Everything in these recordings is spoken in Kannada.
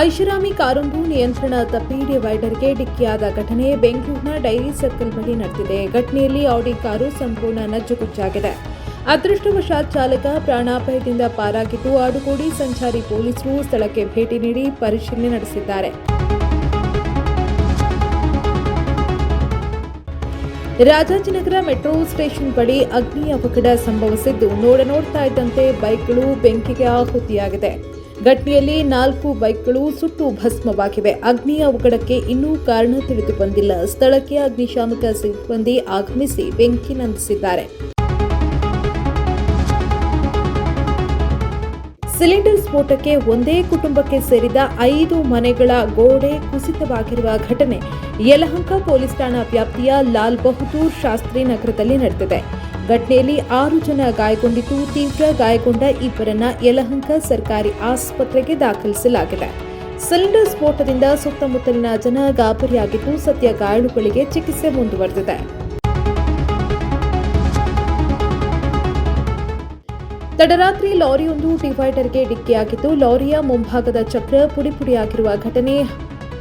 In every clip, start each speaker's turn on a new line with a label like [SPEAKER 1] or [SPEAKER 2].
[SPEAKER 1] ಐಷಾರಾಮಿ ಕಾರೊಂದು ನಿಯಂತ್ರಣ ತಪ್ಪಿ ಡಿವೈಡರ್ಗೆ ಡಿಕ್ಕಿಯಾದ ಘಟನೆ ಬೆಂಗಳೂರಿನ ಡೈರಿ ಸರ್ಕಲ್ ಬಳಿ ನಡೆದಿದೆ. ಘಟನೆಯಲ್ಲಿ ಆಡಿ ಕಾರು ಸಂಪೂರ್ಣ ನಜ್ಜುಗುಜ್ಜಾಗಿದೆ ಅದೃಷ್ಟವಶಾತ್ ಚಾಲಕ ಪ್ರಾಣಾಪಾಯದಿಂದ ಪಾರಾಗಿದ್ದು ಆಡುಗೋಡಿ ಸಂಚಾರಿ ಪೊಲೀಸರು ಸ್ಥಳಕ್ಕೆ ಭೇಟಿ ನೀಡಿ ಪರಿಶೀಲನೆ ನಡೆಸಿದ್ದಾರೆ. ರಾಜಾಜಿನಗರ ಮೆಟ್ರೋ ಸ್ಟೇಷನ್ ಬಳಿ ಅಗ್ನಿ ಅವಘಡ ಸಂಭವಿಸಿದ್ದು ನೋಡ ನೋಡ್ತಾ ಇದ್ದಂತೆ ಬೈಕ್ಗಳು ಬೆಂಕಿಗೆ ಆಹುತಿಯಾಗಿದೆ. ಘಟನೆಯಲ್ಲಿ ನಾಲ್ಕು ಬೈಕ್ಗಳು ಸುಟ್ಟು ಭಸ್ಮವಾಗಿವೆ. ಅಗ್ನಿ ಅವಘಡಕ್ಕೆ ಇನ್ನೂ ಕಾರಣ ತಿಳಿದು ಬಂದಿಲ್ಲ ಸ್ಥಳಕ್ಕೆ ಅಗ್ನಿಶಾಮಕ ಸಿಬ್ಬಂದಿ ಆಗಮಿಸಿ ಬೆಂಕಿ ನಂದಿಸಿದ್ದಾರೆ. ಸಿಲಿಂಡರ್ ಸ್ಫೋಟಕ್ಕೆ ಒಂದೇ ಕುಟುಂಬಕ್ಕೆ ಸೇರಿದ ಐದು ಮನೆಗಳ ಗೋಡೆ ಕುಸಿತವಾಗಿರುವ ಘಟನೆ ಯಲಹಂಕ ಪೊಲೀಸ್ ಠಾಣಾ ವ್ಯಾಪ್ತಿಯ ಲಾಲ್ ಬಹದ್ದೂರ್ ಶಾಸ್ತ್ರಿ ನಗರದಲ್ಲಿ ನಡೆದಿದೆ. ಘಟನೆಯಲ್ಲಿ ಆರು ಜನ ಗಾಯಗೊಂಡಿದ್ದು, ತೀವ್ರ ಗಾಯಗೊಂಡ ಇಬ್ಬರನ್ನ ಯಲಹಂಕ ಸರ್ಕಾರಿ ಆಸ್ಪತ್ರೆಗೆ ದಾಖಲಿಸಲಾಗಿದೆ. ಸಿಲಿಂಡರ್ ಸ್ಫೋಟದಿಂದ ಸುತ್ತಮುತ್ತಲಿನ ಜನ ಗಾಬರಿಯಾಗಿದ್ದು, ಸದ್ಯ ಗಾಯಾಳುಗಳಿಗೆ ಚಿಕಿತ್ಸೆ ಮುಂದುವರೆದಿದೆ. ತಡರಾತ್ರಿ ಲಾರಿಯೊಂದು ಡಿವೈಡರ್ಗೆ ಡಿಕ್ಕಿಯಾಗಿದ್ದು, ಲಾರಿಯ ಮುಂಭಾಗದ ಚಕ್ರ ಪುಡಿಪುಡಿಯಾಗಿರುವ ಘಟನೆ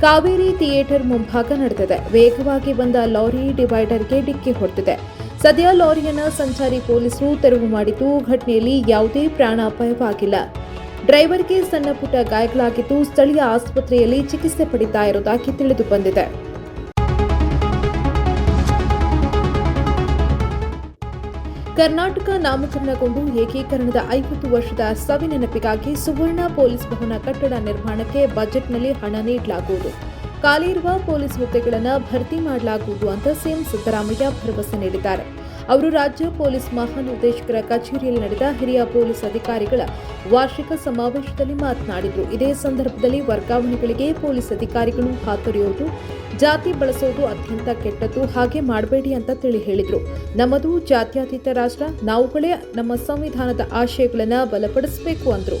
[SPEAKER 1] ಕಾವೇರಿ ಥಿಯೇಟರ್ ಮುಂಭಾಗ ನಡೆದಿದೆ. ವೇಗವಾಗಿ ಬಂದ ಲಾರಿ ಡಿವೈಡರ್ಗೆ ಡಿಕ್ಕಿ ಹೊಡೆದಿದೆ. ಸದ್ಯ ಲಾರಿಯನ್ನ ಸಂಚಾರಿ ಪೊಲೀಸರು ತೆರವು ಮಾಡಿದ್ದು, ಘಟನೆಯಲ್ಲಿ ಯಾವುದೇ ಪ್ರಾಣಾಪಾಯವಾಗಿಲ್ಲ. ಡ್ರೈವರ್ಗೆ ಸಣ್ಣ ಪುಟ್ಟ ಗಾಯಗಳಾಗಿದ್ದು, ಸ್ಥಳೀಯ ಆಸ್ಪತ್ರೆಯಲ್ಲಿ ಚಿಕಿತ್ಸೆ ಪಡಿತಾ ಇರುವುದಾಗಿ ತಿಳಿದು ಬಂದಿದೆ ಕರ್ನಾಟಕ ನಾಮಕರಣಗೊಂಡು ಏಕೀಕರಣದ ಐವತ್ತು ವರ್ಷದ ಸವಿನೆನಪಿಗಾಗಿ ಸುವರ್ಣ ಪೊಲೀಸ್ ಭವನ ಕಟ್ಟಡ ನಿರ್ಮಾಣಕ್ಕೆ ಬಜೆಟ್ನಲ್ಲಿ ಹಣ ನೀಡಲಾಗುವುದು. ಖಾಲಿ ಇರುವ ಪೊಲೀಸ್ ಹುದ್ದೆಗಳನ್ನು ಭರ್ತಿ ಮಾಡಲಾಗುವುದು ಅಂತ ಸಿಎಂ ಸಿದ್ದರಾಮಯ್ಯ ಭರವಸೆ ನೀಡಿದ್ದಾರೆ. ಅವರು ರಾಜ್ಯ ಪೊಲೀಸ್ ಮಹಾನಿರ್ದೇಶಕರ ಕಚೇರಿಯಲ್ಲಿ ನಡೆದ ಹಿರಿಯ ಪೊಲೀಸ್ ಅಧಿಕಾರಿಗಳ ವಾರ್ಷಿಕ ಸಮಾವೇಶದಲ್ಲಿ ಮಾತನಾಡಿದರು. ಇದೇ ಸಂದರ್ಭದಲ್ಲಿ ವರ್ಗಾವಣೆಗಳಿಗೆ ಪೊಲೀಸ್ ಅಧಿಕಾರಿಗಳು ಹಾತೊರೆಯುವುದು, ಜಾತಿ ಬಳಸೋದು ಅತ್ಯಂತ ಕೆಟ್ಟದ್ದು, ಹಾಗೆ ಮಾಡಬೇಡಿ ಅಂತ ತಿಳಿ ಹೇಳಿದರು. ನಮ್ಮದು ಜಾತ್ಯಾತೀತ ರಾಷ್ಟ್ರ, ನಾವುಗಳೇ ನಮ್ಮ ಸಂವಿಧಾನದ ಆಶಯಗಳನ್ನು ಬಲಪಡಿಸಬೇಕು ಅಂದ್ರು.